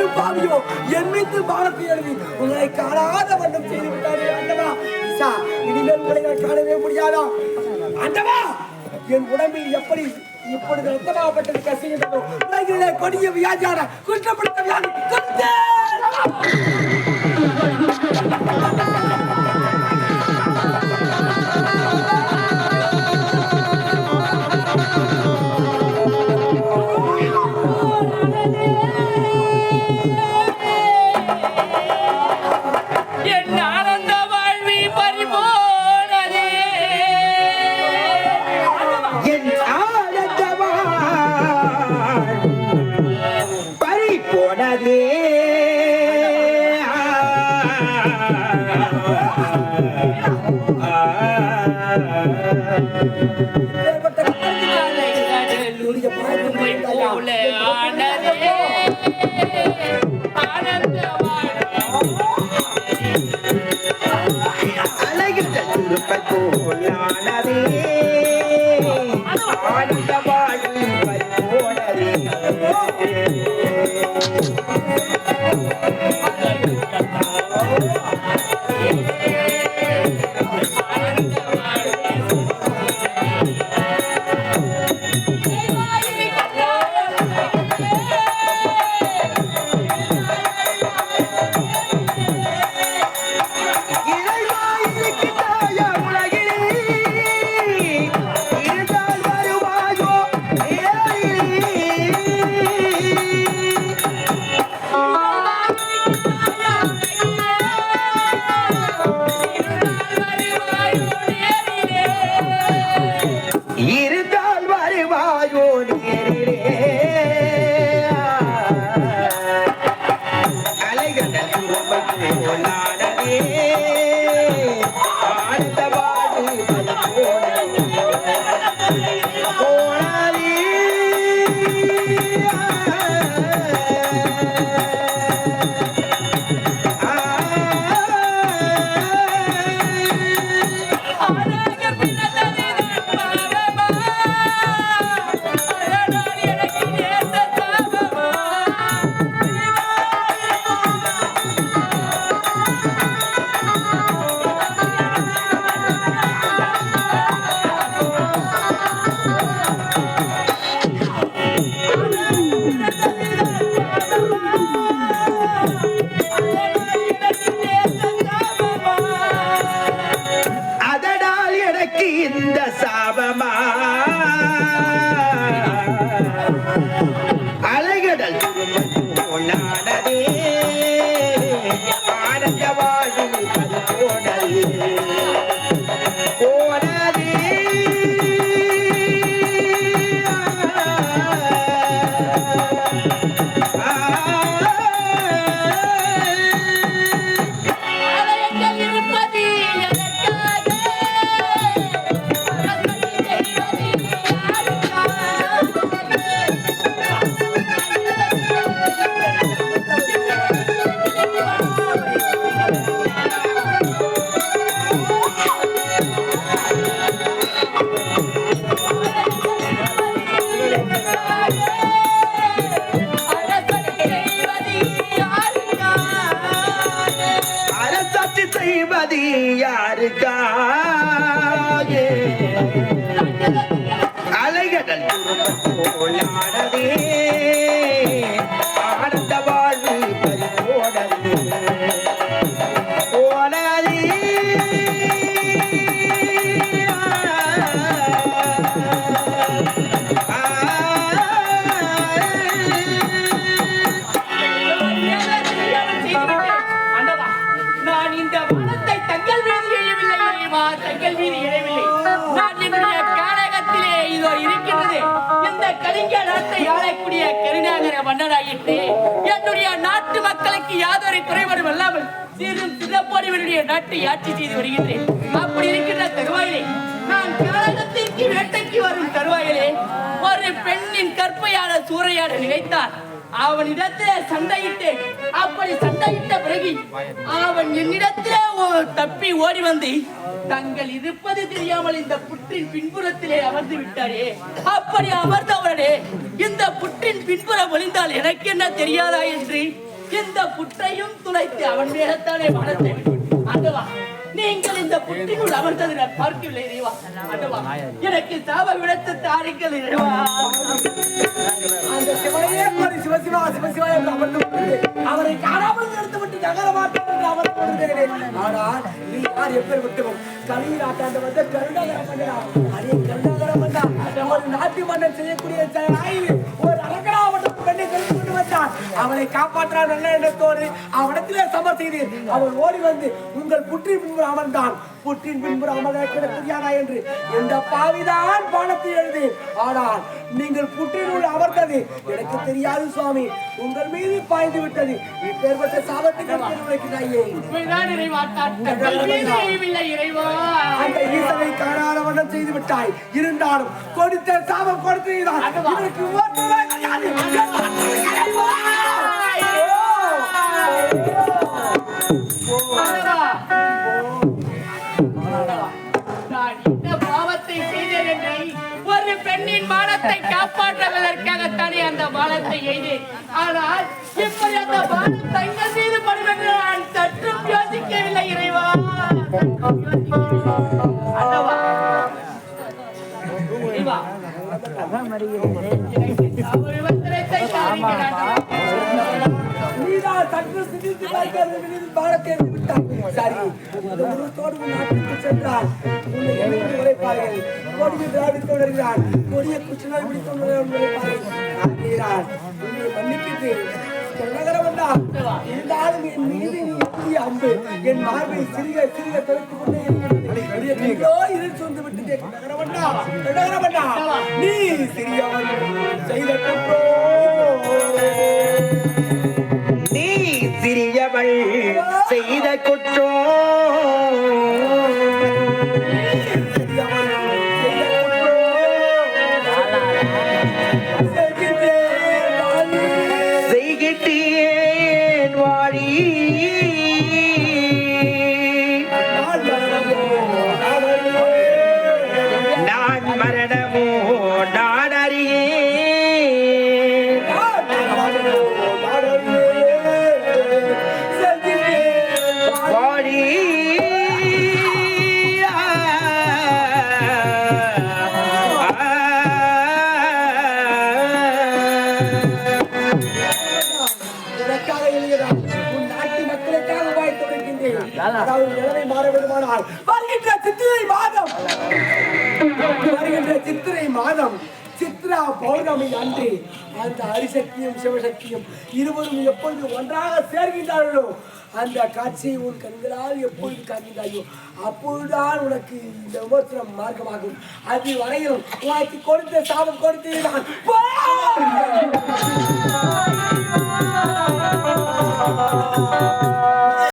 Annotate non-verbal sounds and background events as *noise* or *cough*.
முடியும் என் மீது பாரத்தை எழுதி உங்களை காணாத வண்ணம் செய்து விட்டாரே அண்டவா ஈசா இனிமேல் உங்களை நான் காணவே முடியாதா? அண்டவா என் உடம்பில் எப்படி இப்பொழுது ரத்தமாகப்பட்டது கசிகின்றதோ? உலகிலே கொடிய வியாதியான குற்றப்படுத்த வியாதி ஏற்பட்ட ほほほほほほ。செய்வது யாருக்காக அலைகடல் போலானதே இந்த நாட்டை ஆளக்கூடிய கருணாகர மன்னராயிற்று. என்னுடைய நாட்டு மக்களுக்கு யாதொரு குறைபாடும் இல்லாமல் சீரும் சிறப்போடு என்னுடைய நாட்டை ஆட்சி செய்து வருகின்றேன். அப்படி இருக்கின்ற தருவாயிலே நான் கானகத்திற்கு வேட்டைக்கு வரும் தருவாயிலே ஒரு பெண்ணின் கற்பையான சூறையாட நினைத்தார். அவனிடத்திலே சண்டையிட்டேன். அப்படி சண்டையிட்ட பிறகு அவன் என்னிடத்திலே தப்பி ஓடி வந்து தங்கள் இருப்பது தெரியாமல் இந்த புற்றின் பின்புறத்திலே அமர்ந்து விட்டாரே. அப்படி அமர்ந்தவரே இந்த புற்றின் பின்புறம் ஒளிந்தால் எனக்கு என்ன தெரியாதா என்று இந்த புற்றையும் துளைத்து அவன் மேலத்தானே மனத்தை ஆண்டவா நீங்கள் இந்த புற்றினுள் அமர்ந்தது நான் பார்க்கவில்லை இறைவா. எனக்கு சாப விடத்து தாருங்கள் இறைவா. அந்த சிவனையே பாரு, சிவசிவா சிவசிவா என்று அமர்ந்து அவரை காணாமல் நிறுத்து விட்டு நகர மாட்டோம் என்று அமர்ந்து கொண்டிருக்கிறேன் ஆனால் நீ யார் எப்பேர் விட்டுவோம் கலியில் ஆட்டாண்டு வந்த கருணாகரம் பண்ணலாம் அதே கருணாகரம் பண்ணா ஒரு நாட்டு மன்னன் செய்யக்கூடிய செயலாய் அவளை காப்பாற்ற நல்ல எண்ணத்தோடு அவனிடத்திலே சமர் செய்தீர் அவள் ஓடி வந்து உங்கள் புற்றின் பின்பு அமர்ந்தான். புற்றின் பின்பு அமர்ந்த தெரியாதா என்று? எந்த பாவிதான் பானத்தை எழுதி ஆனால் நீங்கள் புற்றின் உள்ள அமர்ந்தது. எனக்கு தெரியாது சுவாமி. உங்கள் மீது பாய்ந்து விட்டது. இப்பேற்பட்ட சாபத்துக்கு காணாத வண்ணம் செய்து விட்டாய். இருந்தாலும் கொடுத்த சாபம் கொடுத்து இதற்கு நான் இந்த பாவத்தை ஒரு பெண்ணின் காப்பாற்றுவதற்காகத்தானே அந்த பாலத்தை எய்தேன் ஆனால் இப்படி அந்த பாலம் தங்கள் மீது படும் என்று நான் சற்றும் யோசிக்கவில்லை இறைவா இறைவா. நாட்டுக்கு சென்றால் உழைப்பார்கள். கொடிய திராவிடத்தை உணர்கிறான். கொடிய குச்சினால் பிடித்து உன்னை என் மீது நீ அம்பு என் மார்பை சிறிய சிறிய தொலைத்துக் கொண்டே நீ சிறியவன் செய்த குற்றோ. அதாவது நிலைமை மாற வேண்டுமானால் வருகின்ற சித்திரை மாதம். வருகின்ற சித்திரை மாதம். சித்ரா பௌர்ணமி அன்று அந்த அரிசக்தியும் சிவசக்தியும் இருவரும் எப்பொழுது ஒன்றாக சேர்கின்றார்களோ அந்த காட்சியை உன் கண்களால் எப்பொழுது காண்கின்றாயோ அப்பொழுதுதான் உனக்கு இந்த விமோசனம் மார்க்கமாகும். அது வரையிலும் உனக்கு கொடுத்த சாபம் கொடுத்து நான் *laughs*